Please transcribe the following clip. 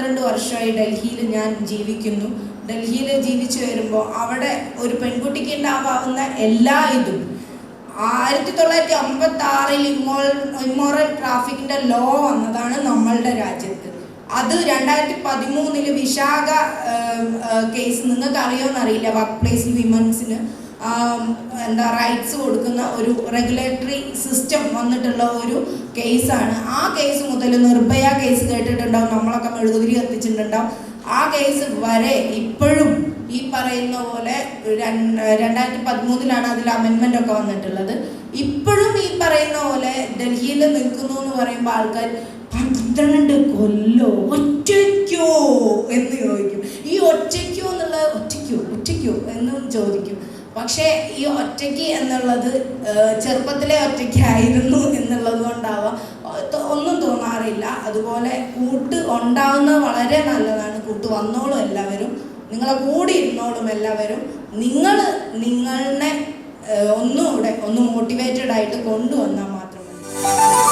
പന്ത്രണ്ട് വർഷമായി ഡൽഹിയിൽ ഞാൻ ജീവിക്കുന്നു. ഡൽഹിയിൽ ജീവിച്ചു വരുമ്പോൾ അവിടെ ഒരു പെൺകുട്ടിക്ക് ഉണ്ടാവാവുന്ന എല്ലാ ഇതും. ആയിരത്തി തൊള്ളായിരത്തി അമ്പത്തി ആറിൽ ഇമ്മോൾ ഇമ്മോറൽ ട്രാഫിക്കിന്റെ ലോ വന്നതാണ് നമ്മളുടെ രാജ്യത്ത്. അത് രണ്ടായിരത്തി പതിമൂന്നിൽ വിശാഖ കേസ്. നിങ്ങൾക്ക് അറിയോന്നറിയില്ല വർക്ക് പ്ലേസിൽ വിമൻസിന് എന്താ റൈറ്റ്സ് കൊടുക്കുന്ന ഒരു റെഗുലേറ്ററി സിസ്റ്റം വന്നിട്ടുള്ള ഒരു കേസാണ് ആ കേസ് മുതൽ നിർഭയ കേസ് കേട്ടിട്ടുണ്ടാവും. നമ്മളൊക്കെ മെഴുകുതിരി കത്തിച്ചിട്ടുണ്ടാവും. ആ കേസ് വരെ ഇപ്പോഴും ഈ പറയുന്ന പോലെ രണ്ട് രണ്ടായിരത്തി പതിമൂന്നിലാണ് അതിൽ അമെൻമെന്റ് ഒക്കെ വന്നിട്ടുള്ളത്. ഇപ്പോഴും ഈ പറയുന്ന പോലെ ഡൽഹിയിൽ നിൽക്കുന്നു എന്ന് പറയുമ്പോൾ ആൾക്കാർ പന്ത്രണ്ട് കൊല്ലോ ഒറ്റയ്ക്കോ? എന്ന് ചോദിക്കും. ഈ ഒറ്റയ്ക്കോ എന്നുള്ള ഒറ്റയ്ക്കോ ഒറ്റയ്ക്കോ? എന്നും ചോദിക്കും. പക്ഷേ ഈ ഒറ്റയ്ക്ക് എന്നുള്ളത് ചെറുപ്പത്തിലെ ഒറ്റയ്ക്കായിരുന്നു എന്നുള്ളത് കൊണ്ടാവാം. ഒന്നും തോന്നാറില്ല. അതുപോലെ കൂട്ട് ഉണ്ടാവുന്നത് വളരെ നല്ലതാണ്. കൂട്ട് വന്നോളും എല്ലാവരും. നിങ്ങളെ കൂടി ഇരുന്നോളും എല്ലാവരും. നിങ്ങൾ നിങ്ങളെ ഒന്നും ഒന്നുകൂടെ ഒന്ന് മോട്ടിവേറ്റഡ് ആയിട്ട് കൊണ്ടുവന്നാൽ മാത്രം മതി.